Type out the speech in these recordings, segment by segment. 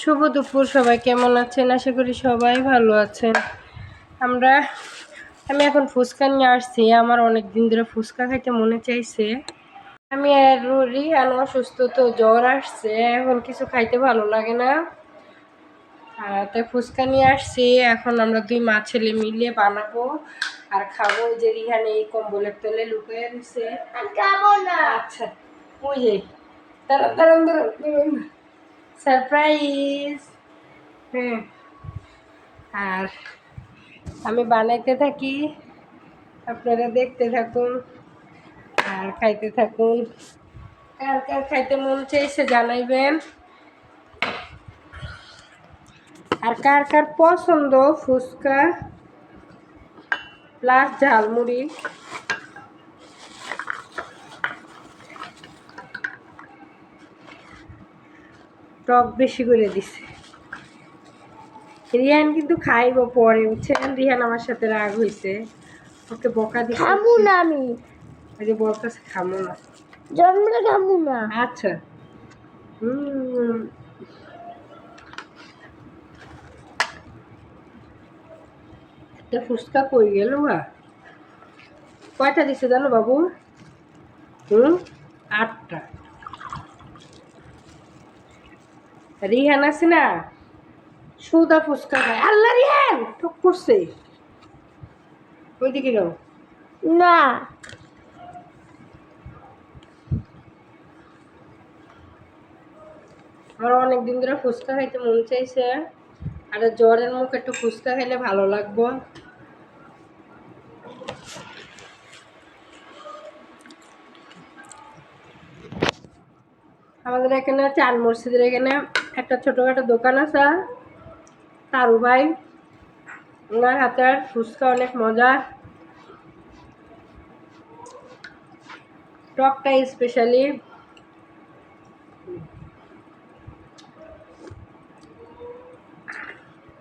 শুভ দুপুর সবাই কেমন আছেন? আশা করি সবাই ভালো আছেন। আমরা আমি এখন ফুচকা নিয়ে আসছি। আমার অনেক দিন ধরে ফুচকা খাইতে মনে চাইছে। আমি আর রিহান অসুস্থ তো জ্বর আসছে। এখন কিছু খাইতে ভালো লাগে না। তাই ফুচকা নিয়ে আসছি। এখন আমরা দুই মা ছেলে মিলিয়ে বানাবো। আর খাব যে রিহান এই কম্বলের তলে লুকিয়ে না। আচ্ছা ওই যে দাঁড়ান দাঁড়ান দাঁড়ান। সারপ্রাইজ। হ্যাঁ আর আমি বানাইতে থাকি, আপনারা দেখতে থাকুন আর খাইতে থাকুন। কার কার খাইতে মন চাইছে জানাইবেন। আর কার কার পছন্দ ফুচকা প্লাস ঝালমুড়ি? টক বেশি করে দিছে। রিহান কিন্তু খাইব পরে বুঝছেন? রিহান আমার সাথে রাগ হয়েছে ওকে বকা দিছে। খাব না আমি। ওই যে বলতেছে খামো না। জন্মটা খাব না। আচ্ছা। হুম। একটা ফুচকা কই গেল বা কয়টা দিছে জানো বাবু? হুম? আটটা। রিহান আছে না? সুদা ফুচকা খায়। আল্লাহ রিহান ঠক করছে ওইদিকে যাও। না। আমার অনেক দিন ধরে ফুচকা খাইতে মন চাইছে। আর জ্বরের মুখ একটু ফুচকা খাইলে ভালো লাগবো। আমাদের এখানে চান মসজিদের এখানে একটা ছোটোখাটো দোকান আছে, তারু ভাই। ওনার হাতের ফুচকা অনেক মজা টকটা স্পেশালি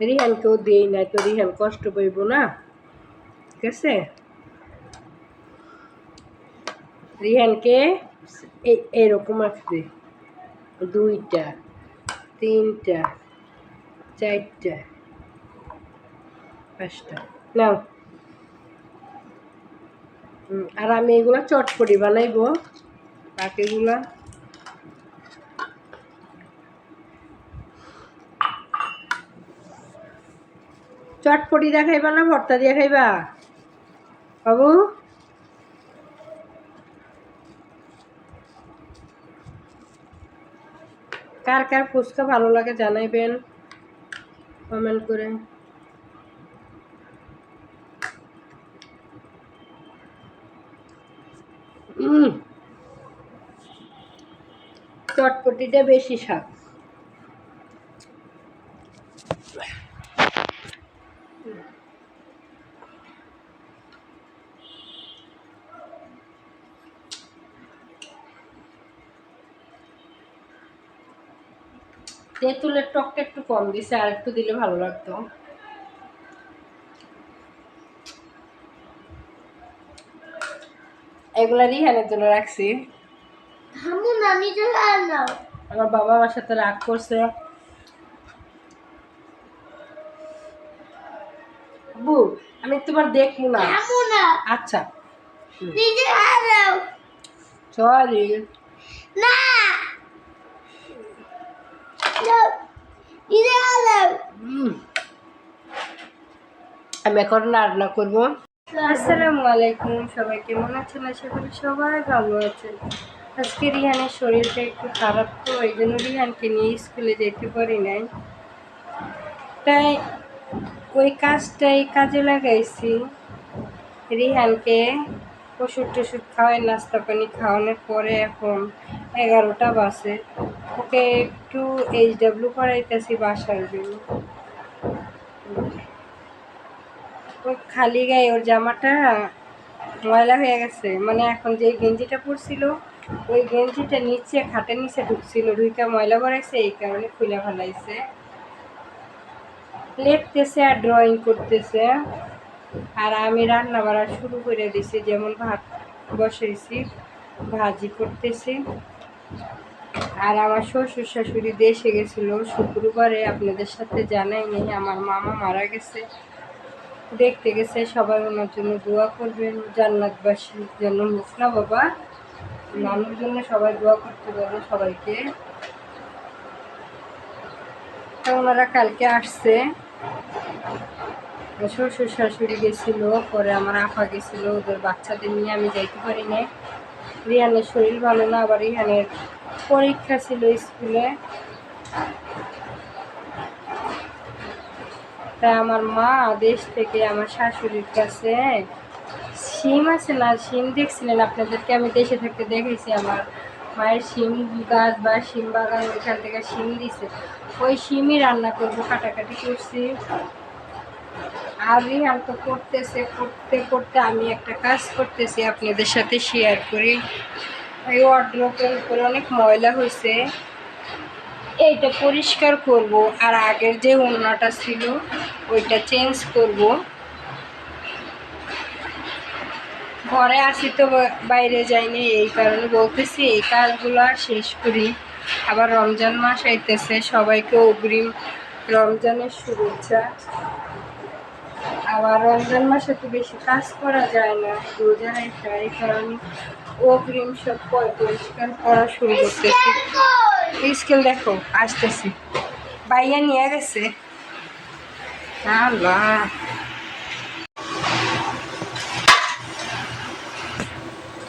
রিহানকেও দিই নাই তো রিহান কষ্ট পাইব না। ঠিক আছে? রিহানকে এরকম আসবে দুইটা। তিনটা, চারটা, পাঁচটা। নাও। আর আমি এগুলো চটপটি বানাইবো। বাকিগুলা চটপটি দিয়ে খাইবা না, ভর্তা দিয়ে খাইবা? বাবু? কার কার ফুচকা ভালো লাগে জানাইবেন? কমেন্ট করে। চটপটিটা বেশি স্বাদ। তেঁতুলের টকটা একটু কম দিছে আর একটু দিলে ভালো লাগতো। এগুলা রিহানের জন্য রাখছি। আমার বাবা আমার সাথে রাগ করছে। বু আমি তোমার দেখব না। আচ্ছা। সরি না। আমি এখন রান্না করব। আসসালামু আলাইকুম সবাই কেমন আছেন? আশা করি সবাই ভালো আছেন। আজকে রিহানের শরীরটা একটু খারাপ তো এই জন্য রিহানকে নিয়ে স্কুলে যেতে পারি নাই। তাই ওই কাজটাই কাজে লাগাইছি। রিহানকে ওষুধ টষুধ খাওয়াই নাস্তা পানি খাওয়ানোর পরে এখন এগারোটা বাজে। ওকে একটু এইচ ডাব্লিউ করাইতেছি বাসার জন্য। ওই খালি গায়ে, ওর জামাটা ময়লা হয়ে গেছে। মানে এখন যে গেঞ্জিটা পরছিল, ওই গেঞ্জিটা নিচে, খাটের নিচে ঢুকছিল, ঢুইকা ময়লা করাইছে এই কারণে খুলে ফেলাইছে। লেখতেছে আর ড্রয়িং করতেছে। আর আমি রান্না বাড়া শুরু করে দিছি, যেমন ভাত বসাইছি, ভাজি করতেছি। আর আমার শ্বশুর শাশুড়ি দেশে গেছিল। শুক্রবারে আপনাদের সাথে জানাই নেই, আমার মামা মারা গেছে। দেখতে গেছে, সবাই ওনার জন্য দোয়া করবেন জান্নাতবাসীর জন্য না বাবা। নানুর জন্য সবাই দোয়া করতে পারব সবাইকে। ওনারা কালকে আসছে। শ্বশুর শাশুড়ি গেছিল, পরে আমার আফা গেছিল, ওদের বাচ্চাদের নিয়ে আমি যাইতে পারি না রিয়ানের শরীর ভালো না, আবার রিয়ানের পরীক্ষা ছিল স্কুলে। তাই আমার মা দেশ থেকে আমার শাশুড়ির কাছে সিম আছে না? সিম দেখছিলেন আপনাদেরকে? আমি দেশে থাকতে দেখেছি আমার মায়ের সিম গাছ বা সিম বাগান, ওইখান থেকে সিম দিছে। ওই শিমই রান্না করব, কাটাকাটি করছি। আর রিহান তো করতেছে, করতে করতে আমি একটা কাজ করতেছি আপনাদের সাথে শেয়ার করি। এই ওয়ার্ড্রোপের উপরে অনেক ময়লা হয়েছে। এইটা পরিষ্কার করব আর আগের যে ওড়নাটা ছিল, ওইটা চেঞ্জ করব। ঘরে আসি তো, বাইরে যাইনি, এই কারণে বলতেছি এই কাজগুলো আর শেষ করি। আবার রমজান মাস আইতেছে, সবাইকে অগ্রিম রমজানের শুভেচ্ছা। আবার রমজান মাসে তো বেশি কাজ করা যায় না, রোজা রাখা এই কারণে অগ্রিম সব পরিষ্কার করা শুরু করতেছি। স্কেল দেখো, আসতেছি। বাইয়া নিয়ে গেছে। আল্লাহ।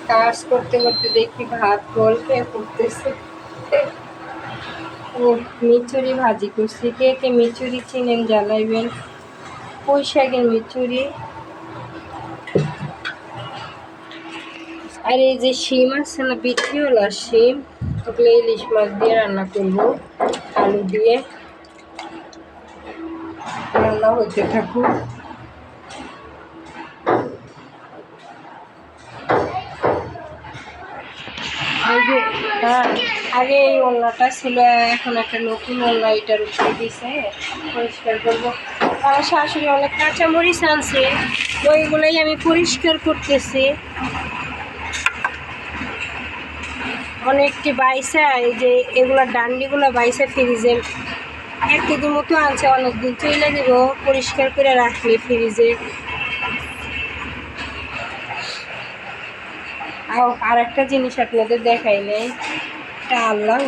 কাজ করতে করতে দেখি ভাত গোল খেয়ে পড়তেছে। ও মিচুরি ভাজি করছি। কে কে মিচুরি চিনেন জানাইবেন? পুঁই শাকের মিচুরি আর এই যে শিম আছে না বিক্রিওলা শিম, ওগুলো ইলিশ মাছ দিয়ে রান্না করব, আলু দিয়ে। রান্না হতে থাকুক। আগে হ্যাঁ আগে এই ওড়নাটা ছিল, এখন একটা নতুন ওড়না এটার উপরে দিছে, পরিষ্কার করব। আমার শাশুড়ি অনেক কাঁচামরিচ আনছে ওইগুলোই আমি পরিষ্কার করতেছি। অনেকটি বাইসা এই যে এগুলো ডান্ডিগুলো বাইসা ফ্রিজে, এক কেজি মতো আনছে, অনেকদিন চলে দিব পরিষ্কার করে রাখলে ফ্রিজে। আর একটা জিনিস আপনাদের দেখাই নেই। এটা আল্লাহ,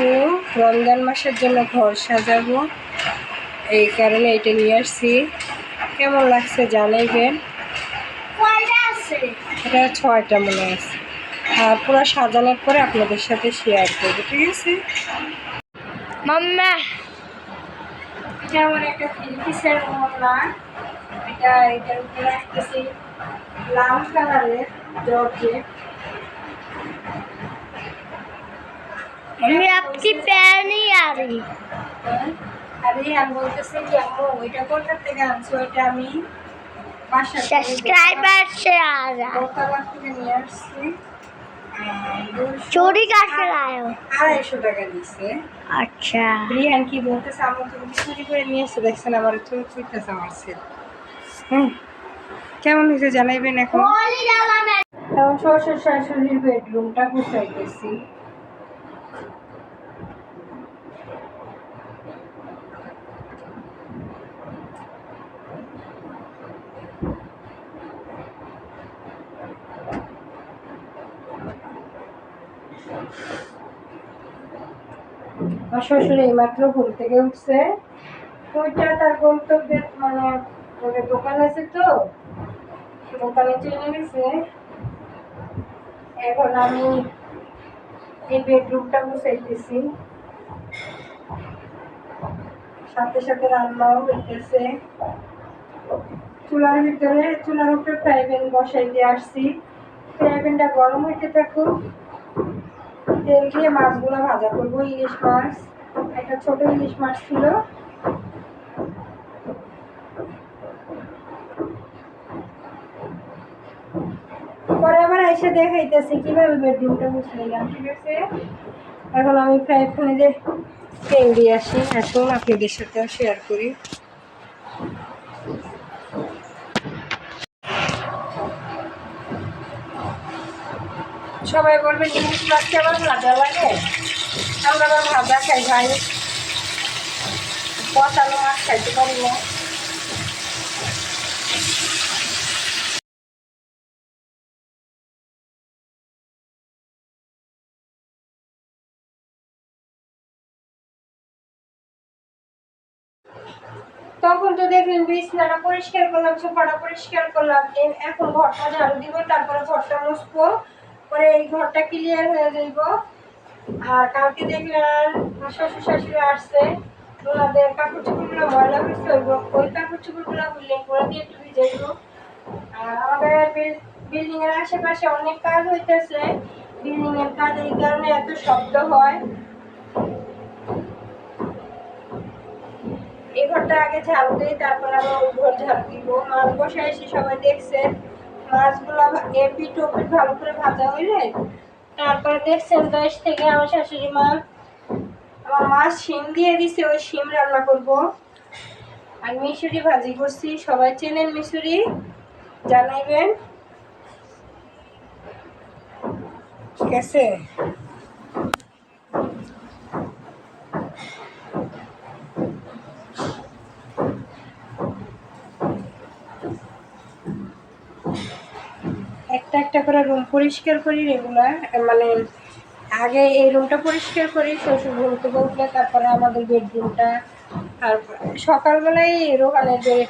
রমজান মাসের জন্য ঘর সাজাবো। এই কারণে এটা নিয়ে আসছি। কেমন লাগছে জানাইবেন? এটা ছয়টা মনে আছে। আর পুরো সাজানোর পরে আপনাদের সাথে শেয়ার করব ঠিক আছে? মাম্মা একটা এটা এটার উপরে লাল কালারের আমি আপনি প্যানি আরি হ্যাঁ? কি ওইটা থেকে ওইটা আমি নিয়ে আসছি। চুরি আড়াইশো টাকা আচ্ছা। কি বলতেছে আমার চুরি করে নিয়ে এসে? দেখছেন আমার আমার হুম। কেমন হয়েছে জানাইবেন এখন? এখন শ্বশুর শাশুড়ির বেডরুমটা গেছি আমার শ্বশুর এইমাত্র ঘুম থেকে উঠছে। ওইটা তার গন্তব্যের মানে ওদের দোকান আছে তো দোকানে চলে গেছে। এখন আমি এই বেডরুমটা গুছাইতেছি। সাথে সাথে রান্নাও হইতেছে। চুলার ভিতরে, চুলার উপরে ফ্রাই বসাই দিয়ে আসছি। ফ্রাই গরম হইতে থাকুক তেল দিয়ে মাছগুলো ভাজা করব, ইলিশ মাছ। একটা ছোট ইলিশ মাছ ছিল। পরে আবার এসে দেখাইতেছি কীভাবে বেডরুমটা গুছাইলাম ঠিক আছে? এখন আমি ফ্রাই ফোনে যে তেল দিয়ে আসি, এখন আপনাদের সাথে শেয়ার করি। সবাই বলবেন ইলিশ আমার ভাজা লাগে। আমরা আবার ভাজা খাই, ভাই। মাছ খাইতে পারি না। তখন তো দেখলেন বিছনাটা পরিষ্কার করলাম, সোফাটা পরিষ্কার করলাম এখন ঘরটা ঝাড়ু দিব, তারপরে ঘরটা মুছবো। পরে এই ঘরটা ক্লিয়ার হয়ে যাইব। আর কালকে দেখলেন আমার শ্বশুর শাশুড়ি আসছে, ওনাদের কাপড় চোপড়গুলো ময়লা হয়েছে ওই ওই কাপড় চোপড়গুলো উল্লেখ করে দিয়ে একটু ভিজাইব আর আমাদের বিল্ডিং এর আশেপাশে অনেক কাজ হইতেছে। বিল্ডিং এর কাজ এই কারণে এত শব্দ হয়। এই ঘরটা আগে ঝাড়ু দিই, তারপর আবার ওই ঘর ঝাড়ু দিব। মাছ বসে এসে সবাই দেখছে। মাছগুলো এপি টপি ভালো করে ভাজা হইলে তারপরে দেখছেন দশ থেকে আমার শাশুড়ি মা, আমার মা শিম দিয়ে দিছে, ওই শিম রান্না করব। আর মিশুরি ভাজি করছি, সবাই চেনেন মিশুরি, জানাইবেন। ঠিক আছে। একটা একটা করে রুম পরিষ্কার করি রেগুলার মানে আগে এই রুমটা পরিষ্কার করি, শ্বশুর ঘুম থেকে তারপরে আমাদের বেডরুমটা আর সকালবেলায় রোহানের বেড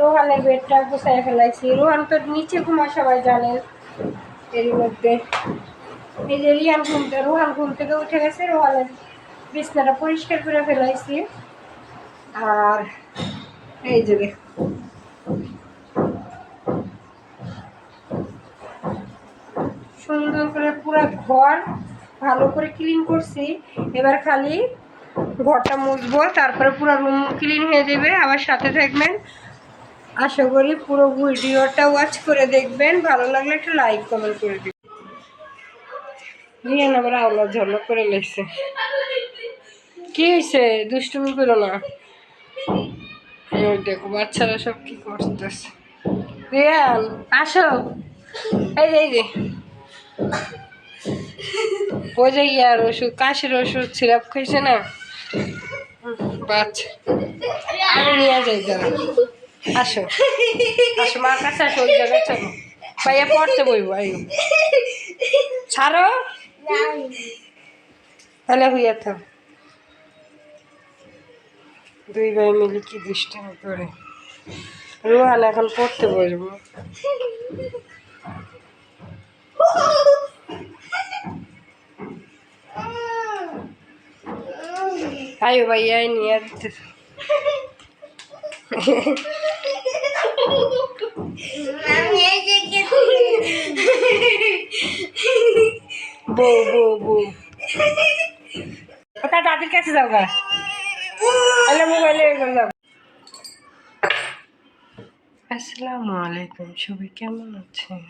রোহানের বেডটা গুছাই ফেলাইছি। রোহান তো নিচে ঘুমা সবাই জানে এর মধ্যে। এই যে রিয়ান ঘুম, রোহান ঘুম থেকে উঠে গেছে, রোহানের বিছনাটা পরিষ্কার করে ফেলাইছি। আর এই যে সুন্দর করে পুরো ঘর ভালো করে ক্লিন করছি। এবার খালি ঘরটা মুছবো, তারপরে পুরো রুম ক্লিন হয়ে যাবে। আবার সাথে থাকবেন। আশা করি পুরো ভিডিওটা ওয়াচ করে দেখবেন। ভালো লাগলে একটা লাইক কমেন্ট করে দিবেন। রিয়ান আবার আওলা ঝলক করে লেগছে কি হয়েছে দুষ্টুমি করো না। দেখো, বাচ্চারা সব কি করতেছে। রিয়ান, আসো। এই যে। যে ইয়ার ওষুধ? কাশির ওষুধ, সিরাপ খাইছে না? বাচ্চা নিয়ে আসো। আসো ভাইয়া পড়তে ছাড়ো। দুই ভাই মিলে কি দুষ্টামি করে। রোহান এখন পড়তে বসবো। আয়ো ভাইয়া নিয়ে দিতে বউ বউ বউ ওটা দাদির কাছে যাও গা তাহলে মোবাইলে যাও আসসালামু আলাইকুম সবাই কেমন আছেন